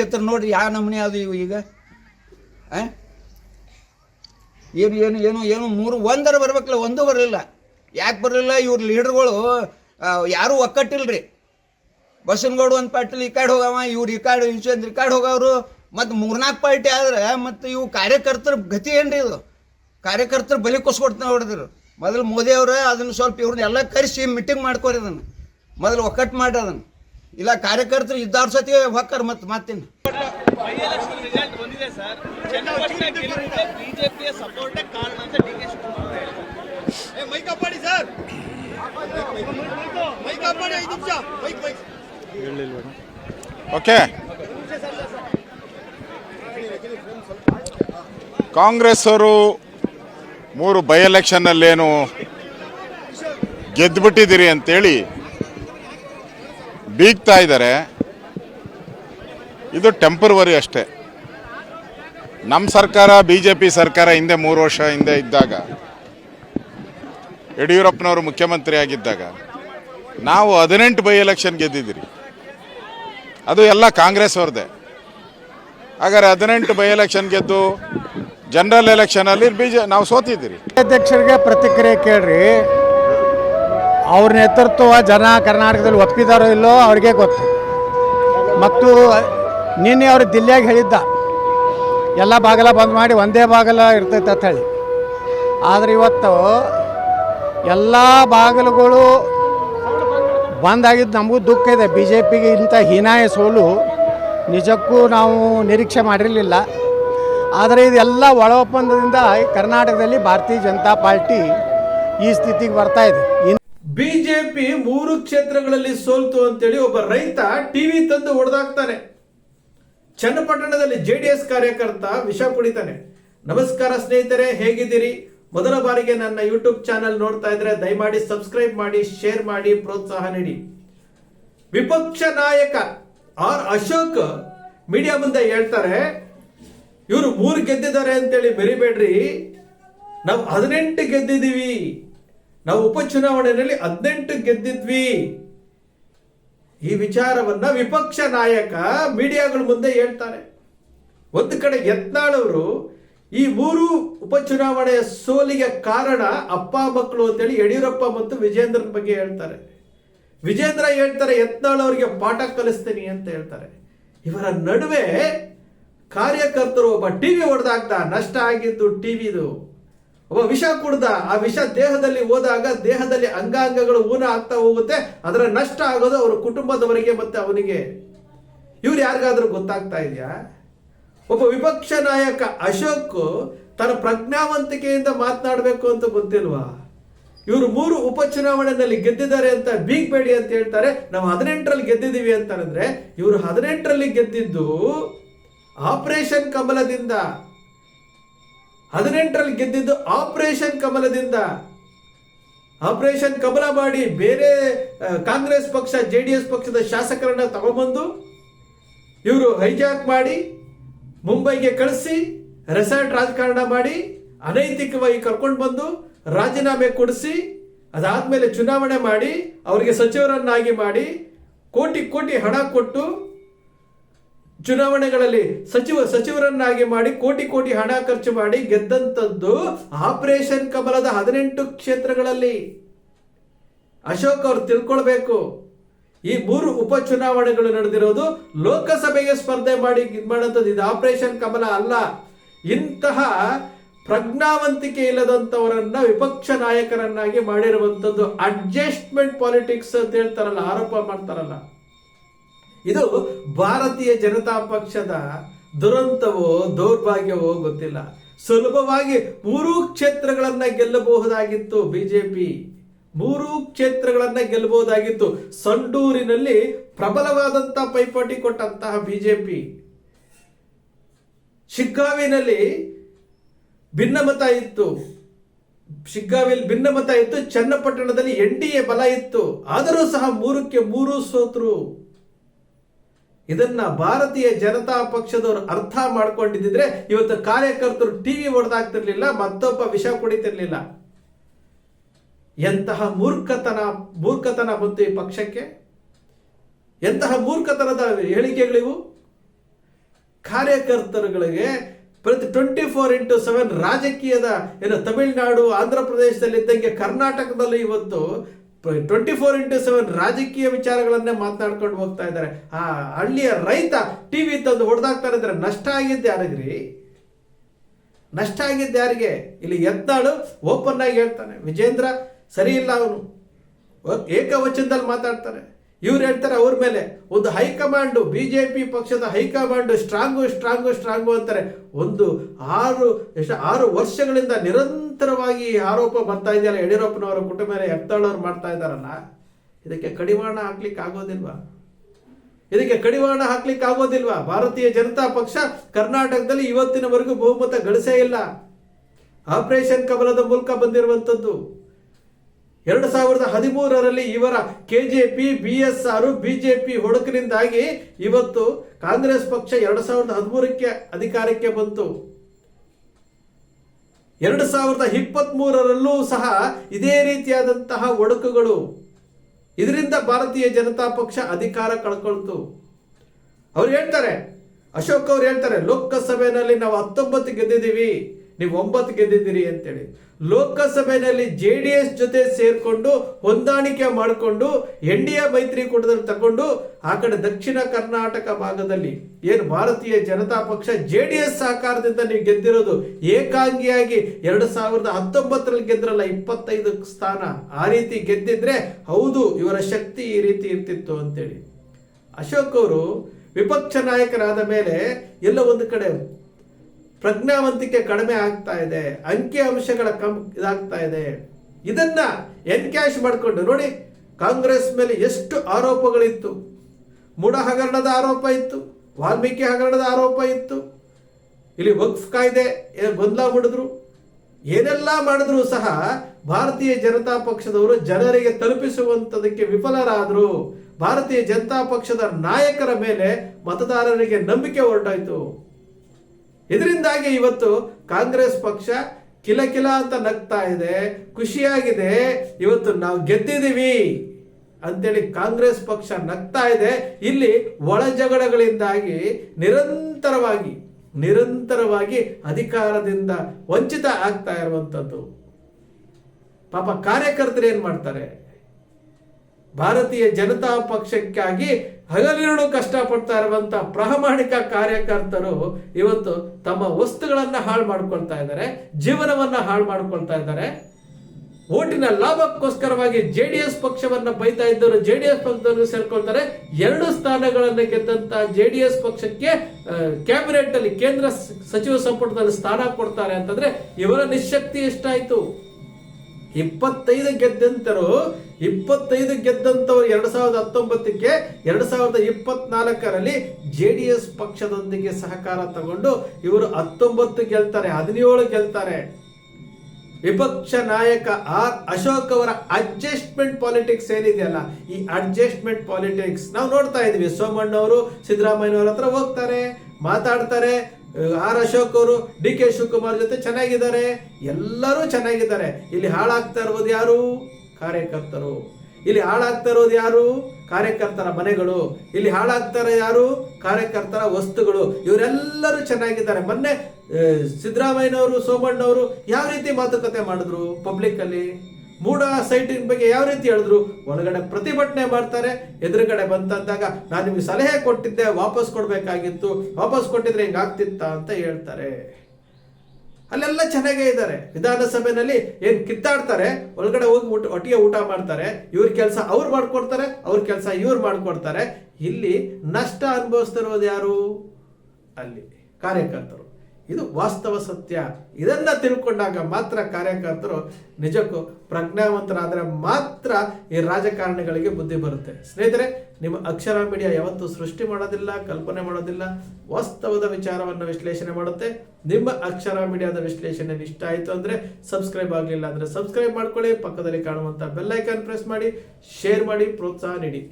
ಕ್ಷೇತ್ರ ನೋಡ್ರಿ ಯಾವ ನಮೂನೆ ಅದು ಇವು ಈಗ? ಏನು ಏನು ಏನು ಏನು, ಮೂರು, ಒಂದರ ಬರ್ಬೇಕಲ್ಲ, ಒಂದೂ ಬರಲಿಲ್ಲ. ಯಾಕೆ ಬರಲಿಲ್ಲ? ಇವ್ರ ಲೀಡರ್ಗಳು ಯಾರೂ ಒಕ್ಕಟ್ಟಿಲ್ರಿ. ಬಸನಗೌಡ ಒಂದು ಪಾರ್ಟಿಲಿ ಈ ಕಾರ್ಡ್ ಹೋಗವ, ಇವ್ರು ಈ ಕಾರ್ಡ್ ವಿಶ್ವೇಂದ್ರ ಈ ಕಡೆ ಹೋಗವ್ರು. ಮತ್ತು ಮೂರ್ನಾಲ್ಕು ಪಾರ್ಟಿ ಆದ್ರೆ, ಮತ್ತು ಇವು ಕಾರ್ಯಕರ್ತರ ಗತಿ ಏನ್ರಿ ಇದು? ಕಾರ್ಯಕರ್ತರ ಬಲಿ ಕೊಸ್ಕೊಡ್ತಾನೆ ಹೊಡೆದ್ರು ಮೊದಲು ಮೋದಿ ಅವರು ಅದನ್ನು ಸ್ವಲ್ಪ ಇವ್ರನ್ನ ಎಲ್ಲ ಕರೆಸಿ ಮೀಟಿಂಗ್ ಮಾಡ್ಕೊರಿ ಅದನ್ನು. ಮೊದಲು ಒಕ್ಕಟ್ಟು ಮಾಡಿ ಅದನ್ನು. ಇಲ್ಲ, ಕಾರ್ಯಕರ್ತರು ಇದ್ದಾರ ಸತಿ ಹೊಕ್ಕಾರ ಮತ್ತೆ ಮಾಡ್ತೀನಿ ಓಕೆ ಕಾಂಗ್ರೆಸ್ ಅವರು ಮೂರು ಬೈ ಎಲೆಕ್ಷನ್ನಲ್ಲೇನು ಗೆದ್ದುಬಿಟ್ಟಿದ್ದೀರಿ ಅಂತೇಳಿ ಬೀಗ್ತಾ ಇದ್ದಾರೆ. ಇದು ಟೆಂಪರ್ವರಿ ಅಷ್ಟೇ. ನಮ್ಮ ಸರ್ಕಾರ ಬಿ ಜೆ ಪಿ ಸರ್ಕಾರ ಹಿಂದೆ ಮೂರು ವರ್ಷ ಹಿಂದೆ ಇದ್ದಾಗ, ಯಡಿಯೂರಪ್ಪನವರು ಮುಖ್ಯಮಂತ್ರಿ ಆಗಿದ್ದಾಗ ನಾವು ಹದಿನೆಂಟು ಬೈ ಎಲೆಕ್ಷನ್ ಗೆದ್ದಿದ್ದೀರಿ. ಅದು ಎಲ್ಲ ಕಾಂಗ್ರೆಸ್ ಅವ್ರದ್ದೇ ಹಾಗಾದ್ರೆ ಹದಿನೆಂಟು ಬೈ ಎಲೆಕ್ಷನ್ ಗೆದ್ದು ಜನರಲ್ ಎಲೆಕ್ಷನಲ್ಲಿ ಬಿ ಜೆ ನಾವು ಸೋತಿದ್ದೀರಿ. ಅಧ್ಯಕ್ಷರಿಗೆ ಪ್ರತಿಕ್ರಿಯೆ ಕೇಳ್ರಿ. ಅವ್ರ ನೇತೃತ್ವ ಜನ ಕರ್ನಾಟಕದಲ್ಲಿ ಒಪ್ಪಿದಾರೋ ಇಲ್ಲೋ ಅವ್ರಿಗೆ ಗೊತ್ತು ಮತ್ತು ನಿನ್ನೆ ಅವರು ದಿಲ್ಲಿಯಾಗಿ ಹೇಳಿದ್ದ, ಎಲ್ಲ ಬಾಗಲ ಬಂದ್ ಮಾಡಿ ಒಂದೇ ಬಾಗಲ ಇರ್ತೈತೆ ಅಂತ ಹೇಳಿ. ಆದರೆ ಇವತ್ತು ಎಲ್ಲ ಬಾಗಿಲುಗಳು ಬಂದಾಗಿದ್ದು ನಮಗೂ ದುಃಖ ಇದೆ. ಬಿ ಜೆ ಪಿಗೆ ಇಂಥ ಹೀನಾಯ ಸೋಲು ನಿಜಕ್ಕೂ ನಾವು ನಿರೀಕ್ಷೆ ಮಾಡಿರಲಿಲ್ಲ. ಆದರೆ ಇದೆಲ್ಲ ಒಳ ಒಪ್ಪಂದದಿಂದ ಕರ್ನಾಟಕದಲ್ಲಿ ಭಾರತೀಯ ಜನತಾ ಪಾರ್ಟಿ ಈ ಸ್ಥಿತಿಗೆ ಬರ್ತಾ ಇದೆ. ಬಿಜೆಪಿ ಮೂರು ಕ್ಷೇತ್ರಗಳಲ್ಲಿ ಸೋಲ್ತು ಅಂತೇಳಿ ಒಬ್ಬ ರೈತ ಟಿವಿ ತಂದು ಹೊಡೆದಾಕ್ತಾನೆ. ಚನ್ನಪಟ್ಟಣದಲ್ಲಿ ಜೆ ಡಿ ಎಸ್ ಕಾರ್ಯಕರ್ತ ವಿಷ ಕುಡಿತಾನೆ ನಮಸ್ಕಾರ ಸ್ನೇಹಿತರೆ, ಹೇಗಿದ್ದೀರಿ? ಮೊದಲ ಬಾರಿಗೆ ನನ್ನ ಯೂಟ್ಯೂಬ್ ಚಾನೆಲ್ ನೋಡ್ತಾ ಇದ್ರೆ ದಯಮಾಡಿ ಸಬ್ಸ್ಕ್ರೈಬ್ ಮಾಡಿ, ಶೇರ್ ಮಾಡಿ, ಪ್ರೋತ್ಸಾಹ ನೀಡಿ. ವಿಪಕ್ಷ ನಾಯಕ ಆರ್ ಅಶೋಕ್ ಮೀಡಿಯಾ ಮುಂದೆ ಹೇಳ್ತಾರೆ, ಇವರು ಮೂರು ಗೆದ್ದಿದ್ದಾರೆ ಅಂತೇಳಿ ಬೆರಿಬೇಡ್ರಿ ನಾವು ಹದಿನೆಂಟು ಗೆದ್ದಿದ್ದೀವಿ. ನಾವು ಉಪಚುನಾವಣೆಯಲ್ಲಿ ಹದಿನೆಂಟು ಗೆದ್ದಿದ್ವಿ. ಈ ವಿಚಾರವನ್ನ ವಿಪಕ್ಷ ನಾಯಕ ಮೀಡಿಯಾಗಳ ಮುಂದೆ ಹೇಳ್ತಾರೆ. ಒಂದು ಕಡೆ ಯತ್ನಾಳವರು ಈ ಮೂರು ಉಪಚುನಾವಣೆಯ ಸೋಲಿಗೆ ಕಾರಣ ಅಪ್ಪ ಮಕ್ಕಳು ಅಂತೇಳಿ ಯಡಿಯೂರಪ್ಪ ಮತ್ತು ವಿಜೇಂದ್ರನ ಬಗ್ಗೆ ಹೇಳ್ತಾರೆ. ವಿಜೇಂದ್ರ ಹೇಳ್ತಾರೆ, ಯತ್ನಾಳ್ ಅವರಿಗೆ ಪಾಠ ಕಲಿಸ್ತೀನಿ ಅಂತ ಹೇಳ್ತಾರೆ. ಇವರ ನಡುವೆ ಕಾರ್ಯಕರ್ತರು ಒಬ್ಬ ಟಿವಿ ಹೊಡೆದಾಗ್ದ, ನಷ್ಟ ಆಗಿದ್ದು ಟಿವಿದು. ಒಬ್ಬ ವಿಷ ಕುಡ್ದ, ಆ ವಿಷ ದೇಹದಲ್ಲಿ ಹೋದಾಗ ದೇಹದಲ್ಲಿ ಅಂಗಾಂಗಗಳು ಊನ ಆಗ್ತಾ ಹೋಗುತ್ತೆ, ಅದರ ನಷ್ಟ ಆಗೋದು ಅವರ ಕುಟುಂಬದವರಿಗೆ ಮತ್ತೆ ಅವನಿಗೆ. ಇವ್ರು ಯಾರಿಗಾದ್ರೂ ಗೊತ್ತಾಗ್ತಾ ಇದೆಯಾ? ಒಬ್ಬ ವಿಪಕ್ಷ ನಾಯಕ ಅಶೋಕ್ ತನ್ನ ಪ್ರಜ್ಞಾವಂತಿಕೆಯಿಂದ ಮಾತನಾಡಬೇಕು ಅಂತ ಗೊತ್ತಿಲ್ವಾ? ಇವರು ಮೂರು ಉಪಚುನಾವಣೆಯಲ್ಲಿ ಗೆದ್ದಿದ್ದಾರೆ ಅಂತ ಬೀಗ್ಬೇಡಿ ಅಂತ ಹೇಳ್ತಾರೆ. ನಾವು ಹದಿನೆಂಟರಲ್ಲಿ ಗೆದ್ದಿದ್ದೀವಿ ಅಂತಂದ್ರೆ ಇವರು ಹದಿನೆಂಟರಲ್ಲಿ ಗೆದ್ದಿದ್ದು ಆಪರೇಷನ್ ಕಮಲದಿಂದ. ಹದಿನೆಂಟರಲ್ಲಿ ಗೆದ್ದಿದ್ದು ಆಪರೇಷನ್ ಕಮಲದಿಂದ. ಆಪರೇಷನ್ ಕಮಲ ಮಾಡಿ ಬೇರೆ ಕಾಂಗ್ರೆಸ್ ಪಕ್ಷ, ಜೆ ಡಿ ಎಸ್ ಪಕ್ಷದ ಶಾಸಕರನ್ನ ತಗೊಂಬಂದು ಇವರು ಹೈಜಾಕ್ ಮಾಡಿ ಮುಂಬೈಗೆ ಕಳಿಸಿ ರೆಸಾರ್ಟ್ ರಾಜಕಾರಣ ಮಾಡಿ ಅನೈತಿಕವಾಗಿ ಕರ್ಕೊಂಡು ಬಂದು ರಾಜೀನಾಮೆ ಕೊಡಿಸಿ ಅದಾದ್ಮೇಲೆ ಚುನಾವಣೆ ಮಾಡಿ ಅವರಿಗೆ ಸಚಿವರನ್ನಾಗಿ ಮಾಡಿ ಕೋಟಿ ಕೋಟಿ ಹಣ ಕೊಟ್ಟು ಚುನಾವಣೆಗಳಲ್ಲಿ ಸಚಿವ ಸಚಿವರನ್ನಾಗಿ ಮಾಡಿ ಕೋಟಿ ಕೋಟಿ ಹಣ ಖರ್ಚು ಮಾಡಿ ಗೆದ್ದಂಥದ್ದು ಆಪರೇಷನ್ ಕಮಲದ ಹದಿನೆಂಟು ಕ್ಷೇತ್ರಗಳಲ್ಲಿ. ಅಶೋಕ್ ಅವರು ತಿಳ್ಕೊಳ್ಬೇಕು. ಈ ಮೂರು ಉಪಚುನಾವಣೆಗಳು ನಡೆದಿರೋದು ಲೋಕಸಭೆಗೆ ಸ್ಪರ್ಧೆ ಮಾಡಿ ಮಾಡುವಂಥದ್ದು ಇದು ಆಪರೇಷನ್ ಕಮಲ ಅಲ್ಲ. ಇಂತಹ ಪ್ರಜ್ಞಾವಂತಿಕೆ ಇಲ್ಲದಂತವರನ್ನ ವಿಪಕ್ಷ ನಾಯಕರನ್ನಾಗಿ ಮಾಡಿರುವಂಥದ್ದು ಅಡ್ಜಸ್ಟ್ಮೆಂಟ್ ಪಾಲಿಟಿಕ್ಸ್ ಅಂತ ಹೇಳ್ತಾರಲ್ಲ, ಆರೋಪ ಮಾಡ್ತಾರಲ್ಲ. ಇದು ಭಾರತೀಯ ಜನತಾ ಪಕ್ಷದ ದುರಂತವೋ ದೌರ್ಭಾಗ್ಯವೋ ಗೊತ್ತಿಲ್ಲ. ಸುಲಭವಾಗಿ ಮೂರೂ ಕ್ಷೇತ್ರಗಳನ್ನ ಗೆಲ್ಲಬಹುದಾಗಿತ್ತು ಬಿಜೆಪಿ. ಮೂರು ಕ್ಷೇತ್ರಗಳನ್ನ ಗೆಲ್ಲಬಹುದಾಗಿತ್ತು. ಸಂಡೂರಿನಲ್ಲಿ ಪ್ರಬಲವಾದಂತಹ ಪೈಪೋಟಿ ಕೊಟ್ಟಂತಹ ಬಿಜೆಪಿ. ಶಿಗ್ಗಾವಿನಲ್ಲಿ ಭಿನ್ನಮತ ಇತ್ತು. ಶಿಗ್ಗಾವಿಯಲ್ಲಿ ಭಿನ್ನಮತ ಇತ್ತು, ಚನ್ನಪಟ್ಟಣದಲ್ಲಿ ಎನ್ ಡಿ ಎ ಬಲ ಇತ್ತು. ಆದರೂ ಸಹ ಮೂರಕ್ಕೆ ಮೂರು ಸೋತ್ರು. ಇದನ್ನ ಭಾರತೀಯ ಜನತಾ ಪಕ್ಷದವರು ಅರ್ಥ ಮಾಡ್ಕೊಂಡಿದ್ದಿದ್ರೆ ಇವತ್ತು ಕಾರ್ಯಕರ್ತರು ಟಿವಿ ಹೊಡೆದಾಗ್ತಿರ್ಲಿಲ್ಲ, ಮತ್ತೊಬ್ಬ ವಿಷ ಕುಡಿತಿರ್ಲಿಲ್ಲ. ಎಂತಹ ಮೂರ್ಖತನ ಮೂರ್ಖತನ ಬಂತು ಈ ಪಕ್ಷಕ್ಕೆ? ಎಂತಹ ಮೂರ್ಖತನದ ಹೇಳಿಕೆಗಳಿವು? ಕಾರ್ಯಕರ್ತರುಗಳಿಗೆ ಪ್ರತಿ ಟ್ವೆಂಟಿ ಫೋರ್ ಇಂಟು ಸೆವೆನ್ ರಾಜಕೀಯದ ಏನು ತಮಿಳುನಾಡು, ಆಂಧ್ರ ಪ್ರದೇಶದಲ್ಲಿ ಇದ್ದಂಗೆ ಕರ್ನಾಟಕದಲ್ಲಿ ಇವತ್ತು ಟ್ವೆಂಟಿ ಫೋರ್ ಇಂಟು ಸೆವೆನ್ ರಾಜಕೀಯ ವಿಚಾರಗಳನ್ನೇ ಮಾತನಾಡ್ಕೊಂಡು ಹೋಗ್ತಾ ಇದ್ದಾರೆ. ಆ ಹಳ್ಳಿಯ ರೈತ ಟಿವಿ ತಂದು ಹೊಡೆದಾಗ್ತಾರೆ ಅಂದ್ರೆ ನಷ್ಟ ಆಗಿದ್ದು ಯಾರಿಗ್ರಿ? ನಷ್ಟ ಆಗಿದ್ದು ಯಾರಿಗೆ? ಇಲ್ಲಿ ಎದ್ದಾಳು ಓಪನ್ ಆಗಿ ಹೇಳ್ತಾನೆ. ವಿಜೇಂದ್ರ, ಸರಿ ಇಲ್ಲ ಅವನು. ಏಕವಚನದಲ್ಲಿ ಮಾತಾಡ್ತಾರೆ ಇವ್ರು ಹೇಳ್ತಾರೆ ಅವ್ರ ಮೇಲೆ. ಒಂದು ಹೈಕಮಾಂಡು, ಬಿಜೆಪಿ ಪಕ್ಷದ high command strong strong strong ಅಂತಾರೆ. ಒಂದು ಆರು, ಎಷ್ಟು, ಆರು ವರ್ಷಗಳಿಂದ ನಿರಂತರವಾಗಿ ಆರೋಪ ಬರ್ತಾ ಇದೆಯಲ್ಲ, ಯಡಿಯೂರಪ್ಪನವರ ಕುಟುಂಬ ಎತ್ತಾಳವ್ರು ಮಾಡ್ತಾ ಇದ್ದಾರಲ್ಲ, ಇದಕ್ಕೆ ಕಡಿವಾಣ ಹಾಕ್ಲಿಕ್ಕೆ ಆಗೋದಿಲ್ವಾ? ಇದಕ್ಕೆ ಕಡಿವಾಣ ಹಾಕ್ಲಿಕ್ಕೆ ಆಗೋದಿಲ್ವಾ? ಭಾರತೀಯ ಜನತಾ ಪಕ್ಷ ಕರ್ನಾಟಕದಲ್ಲಿ ಇವತ್ತಿನವರೆಗೂ ಬಹುಮತ ಗಳಿಸೇ ಇಲ್ಲ. ಆಪರೇಷನ್ ಕಮಲದ ಮೂಲಕ ಬಂದಿರುವಂಥದ್ದು. ಎರಡು ಸಾವಿರದ ಹದಿಮೂರರಲ್ಲಿ ಇವರ K J P B S R BJP ಹೊಡಕಿನಿಂದಾಗಿ ಇವತ್ತು ಕಾಂಗ್ರೆಸ್ ಪಕ್ಷ ಎರಡು ಸಾವಿರದ ಹದಿಮೂರಕ್ಕೆ ಅಧಿಕಾರಕ್ಕೆ ಬಂತು. ಎರಡು ಸಾವಿರದ ಇಪ್ಪತ್ತ್ ಮೂರರಲ್ಲೂ ಸಹ ಇದೇ ರೀತಿಯಾದಂತಹ ಒಡಕುಗಳು. ಇದರಿಂದ ಭಾರತೀಯ ಜನತಾ ಪಕ್ಷ ಅಧಿಕಾರ ಕಳ್ಕೊಳ್ತು. ಅವ್ರು ಹೇಳ್ತಾರೆ, ಅಶೋಕ್ ಅವ್ರು ಹೇಳ್ತಾರೆ, ಲೋಕಸಭೆಯಲ್ಲಿ ನಾವು ಹತ್ತೊಂಬತ್ತು ಗೆದ್ದಿದ್ದೀವಿ. ನೀವು ಒಂಬತ್ತು ಗೆದ್ದಿದ್ದೀರಿ ಅಂತೇಳಿ. ಲೋಕಸಭೆಯಲ್ಲಿ ಜೆ ಡಿ ಎಸ್ ಜೊತೆ ಸೇರ್ಕೊಂಡು ಹೊಂದಾಣಿಕೆ ಮಾಡಿಕೊಂಡು ಎನ್ ಡಿ ಎ ಮೈತ್ರಿಕೂಟದಲ್ಲಿ ತಗೊಂಡು ಆ ಕಡೆ ದಕ್ಷಿಣ ಕರ್ನಾಟಕ ಭಾಗದಲ್ಲಿ ಏನು ಭಾರತೀಯ ಜನತಾ ಪಕ್ಷ ಜೆ ಡಿ ಎಸ್ ಸಹಕಾರದಿಂದ ನೀವು ಗೆದ್ದಿರೋದು ಏಕಾಂಗಿಯಾಗಿ ಎರಡು ಸಾವಿರದ ಹತ್ತೊಂಬತ್ತರಲ್ಲಿ ಗೆದ್ರಲ್ಲ ಇಪ್ಪತ್ತೈದು ಸ್ಥಾನ. ಆ ರೀತಿ ಗೆದ್ದಿದ್ರೆ ಹೌದು, ಇವರ ಶಕ್ತಿ ಈ ರೀತಿ ಇರ್ತಿತ್ತು ಅಂತೇಳಿ. ಅಶೋಕ್ ಅವರು ವಿಪಕ್ಷ ನಾಯಕರಾದ ಮೇಲೆ ಎಲ್ಲ ಒಂದು ಕಡೆ ಪ್ರಜ್ಞಾವಂತಿಕೆ ಕಡಿಮೆ ಆಗ್ತಾ ಇದೆ, ಅಂಕಿ ಅಂಶಗಳ ಕಮ್ ಇದಾಗ್ತಾ ಇದೆ. ಇದನ್ನ ಎನ್ಕ್ಯಾಶ್ ಮಾಡಿಕೊಂಡು ನೋಡಿ, ಕಾಂಗ್ರೆಸ್ ಮೇಲೆ ಎಷ್ಟು ಆರೋಪಗಳಿತ್ತು. ಮೂಢ ಹಗರಣದ ಆರೋಪ ಇತ್ತು, ವಾಲ್ಮೀಕಿ ಹಗರಣದ ಆರೋಪ ಇತ್ತು. ಇಲ್ಲಿ ವಕ್ಫ್ ಕಾಯ್ದೆ ಗೊಂದಲ ಮಾಡಿದ್ರು. ಏನೆಲ್ಲ ಮಾಡಿದ್ರು ಸಹ ಭಾರತೀಯ ಜನತಾ ಪಕ್ಷದವರು ಜನರಿಗೆ ತಲುಪಿಸುವಂತದಕ್ಕೆ ವಿಫಲರಾದರು. ಭಾರತೀಯ ಜನತಾ ಪಕ್ಷದ ನಾಯಕರ ಮೇಲೆ ಮತದಾರರಿಗೆ ನಂಬಿಕೆ ಹೊರಟಾಯ್ತು. ಇದರಿಂದಾಗಿ ಇವತ್ತು ಕಾಂಗ್ರೆಸ್ ಪಕ್ಷ ಕಿಲ ಕಿಲ ಅಂತ ನಗ್ತಾ ಇದೆ, ಖುಷಿಯಾಗಿದೆ. ಇವತ್ತು ನಾವು ಗೆದ್ದಿದ್ದೀವಿ ಅಂತೇಳಿ ಕಾಂಗ್ರೆಸ್ ಪಕ್ಷ ನಗ್ತಾ ಇದೆ. ಇಲ್ಲಿ ಒಳ ಜಗಳಗಳಿಂದಾಗಿ ನಿರಂತರವಾಗಿ ನಿರಂತರವಾಗಿ ಅಧಿಕಾರದಿಂದ ವಂಚಿತ ಆಗ್ತಾ ಇರುವಂಥದ್ದು. ಪಾಪ ಕಾರ್ಯಕರ್ತರು ಏನ್ ಮಾಡ್ತಾರೆ? ಭಾರತೀಯ ಜನತಾ ಪಕ್ಷಕ್ಕಾಗಿ ಹಗಲಿರುಳು ಕಷ್ಟಪಡ್ತಾ ಇರುವಂಥ ಪ್ರಾಮಾಣಿಕ ಕಾರ್ಯಕರ್ತರು ಇವತ್ತು ತಮ್ಮ ವಸ್ತುಗಳನ್ನು ಹಾಳು ಮಾಡ್ಕೊಳ್ತಾ ಇದ್ದಾರೆ, ಜೀವನವನ್ನ ಹಾಳು ಮಾಡ್ಕೊಳ್ತಾ ಇದ್ದಾರೆ. ಓಟಿನ ಲಾಭಕ್ಕೋಸ್ಕರವಾಗಿ ಜೆ ಡಿ ಎಸ್ ಪಕ್ಷವನ್ನು ಬೈತಾ ಇದ್ದವರು ಜೆ ಡಿ ಎಸ್ ಪಕ್ಷದವರು ಸೇರ್ಕೊಳ್ತಾರೆ. ಎರಡು ಸ್ಥಾನಗಳನ್ನು ಗೆದ್ದಂತ ಜೆ ಡಿ ಎಸ್ ಪಕ್ಷಕ್ಕೆ ಕ್ಯಾಬಿನೆಟ್ ಅಲ್ಲಿ ಕೇಂದ್ರ ಸಚಿವ ಸಂಪುಟದಲ್ಲಿ ಸ್ಥಾನ ಕೊಡ್ತಾರೆ ಅಂತಂದ್ರೆ ಇವರ ನಿಶಕ್ತಿ ಎಷ್ಟಾಯ್ತು? ಇಪ್ಪತ್ತೈದು ಗೆದ್ದಂತರು, ಇಪ್ಪತ್ತೈದು ಗೆದ್ದಂತವರು ಎರಡು ಸಾವಿರದ ಹತ್ತೊಂಬತ್ತಕ್ಕೆ, ಎರಡು ಸಾವಿರದ ಇಪ್ಪತ್ನಾಲ್ಕರಲ್ಲಿ ಜೆ ಡಿ ಎಸ್ ಪಕ್ಷದೊಂದಿಗೆ ಸಹಕಾರ ತಗೊಂಡು ಇವರು ಹತ್ತೊಂಬತ್ತು ಗೆಲ್ತಾರೆ, ಹದಿನೇಳು ಗೆಲ್ತಾರೆ. ವಿಪಕ್ಷ ನಾಯಕ ಆರ್ ಅಶೋಕ್ ಅವರ ಅಡ್ಜಸ್ಟ್ಮೆಂಟ್ ಪಾಲಿಟಿಕ್ಸ್ ಏನಿದೆಯಲ್ಲ ಈ ಅಡ್ಜಸ್ಟ್ಮೆಂಟ್ ಪಾಲಿಟಿಕ್ಸ್ ನಾವು ನೋಡ್ತಾ ಇದೀವಿ ಸೋಮಣ್ಣವರು, ಸಿದ್ದರಾಮಯ್ಯನವರ ಹತ್ರ ಹೋಗ್ತಾರೆ. ಮಾತಾಡ್ತಾರೆ, ಆರ್ ಅಶೋಕ್ ಅವರು, ಡಿ ಕೆ ಶಿವಕುಮಾರ್ ಜೊತೆ ಚೆನ್ನಾಗಿದ್ದಾರೆ. ಎಲ್ಲರೂ ಚೆನ್ನಾಗಿದ್ದಾರೆ. ಇಲ್ಲಿ ಹಾಳಾಗ್ತಾ ಇರೋದು ಯಾರು? ಕಾರ್ಯಕರ್ತರು. ಇಲ್ಲಿ ಹಾಳಾಗ್ತಾ ಇರೋದು ಯಾರು? ಕಾರ್ಯಕರ್ತರ ಮನೆಗಳು. ಇಲ್ಲಿ ಹಾಳಾಗ್ತಾರ ಯಾರು? ಕಾರ್ಯಕರ್ತರ ವಸ್ತುಗಳು. ಇವರೆಲ್ಲರೂ ಚೆನ್ನಾಗಿದ್ದಾರೆ. ಮೊನ್ನೆ ಸಿದ್ದರಾಮಯ್ಯನವರು, ಸೋಮಣ್ಣವರು ಯಾವ ರೀತಿ ಮಾತುಕತೆ ಮಾಡಿದ್ರು ಪಬ್ಲಿಕ್ ಅಲ್ಲಿ? ಮೂಡ ಸೈಟಿನ ಬಗ್ಗೆ ಯಾವ ರೀತಿ ಹೇಳಿದ್ರು? ಒಳಗಡೆ ಪ್ರತಿಭಟನೆ ಮಾಡ್ತಾರೆ, ಎದುರುಗಡೆ ಬಂತಂದಾಗ ನಾನು ನಿಮಗೆ ಸಲಹೆ ಕೊಟ್ಟಿದ್ದೆ, ವಾಪಸ್ ಕೊಡಬೇಕಾಗಿತ್ತು. ವಾಪಸ್ ಕೊಟ್ಟಿದ್ರೆ ಹಿಂಗಾಗ್ತಿತ್ತ ಅಂತ ಹೇಳ್ತಾರೆ. ಅಲ್ಲೆಲ್ಲ ಚೆನ್ನಾಗೇ ಇದ್ದಾರೆ. ವಿಧಾನಸಭೆನಲ್ಲಿ ಏನ್ ಕಿತ್ತಾಡ್ತಾರೆ, ಒಳಗಡೆ ಹೋಗಿ ಊಟ, ಒಟ್ಟಿಗೆ ಊಟ ಮಾಡ್ತಾರೆ, ಇವ್ರ ಕೆಲಸ ಅವ್ರು ಮಾಡ್ಕೊಡ್ತಾರೆ, ಅವ್ರ ಕೆಲಸ ಇವ್ರು ಮಾಡ್ಕೊಡ್ತಾರೆ. ಇಲ್ಲಿ ನಷ್ಟ ಅನುಭವಿಸ್ತಿರೋದು ಯಾರು? ಅಲ್ಲಿ ಕಾರ್ಯಕರ್ತರು. ಇದು ವಾಸ್ತವ ಸತ್ಯ. ಇದನ್ನ ತಿಳ್ಕೊಂಡಾಗ ಮಾತ್ರ ಕಾರ್ಯಕರ್ತರು ನಿಜಕ್ಕೂ ಪ್ರಜ್ಞಾವಂತರಾದರೆ ಮಾತ್ರ ಈ ರಾಜಕಾರಣಿಗಳಿಗೆ ಬುದ್ಧಿ ಬರುತ್ತೆ. ಸ್ನೇಹಿತರೆ, ನಿಮ್ಮ ಅಕ್ಷರ ಮೀಡಿಯಾ ಯಾವತ್ತೂ ಸೃಷ್ಟಿ ಮಾಡೋದಿಲ್ಲ, ಕಲ್ಪನೆ ಮಾಡೋದಿಲ್ಲ, ವಾಸ್ತವದ ವಿಚಾರವನ್ನು ವಿಶ್ಲೇಷಣೆ ಮಾಡುತ್ತೆ. ನಿಮ್ಮ ಅಕ್ಷರ ಮೀಡಿಯಾದ ವಿಶ್ಲೇಷಣೆ ಇಷ್ಟ ಆಯಿತು ಅಂದರೆ ಸಬ್ಸ್ಕ್ರೈಬ್ ಆಗಲಿಲ್ಲ ಅಂದರೆ ಸಬ್ಸ್ಕ್ರೈಬ್ ಮಾಡ್ಕೊಳ್ಳಿ, ಪಕ್ಕದಲ್ಲಿ ಕಾಣುವಂಥ ಬೆಲ್ಲೈಕನ್ ಪ್ರೆಸ್ ಮಾಡಿ, ಶೇರ್ ಮಾಡಿ, ಪ್ರೋತ್ಸಾಹ ನೀಡಿ.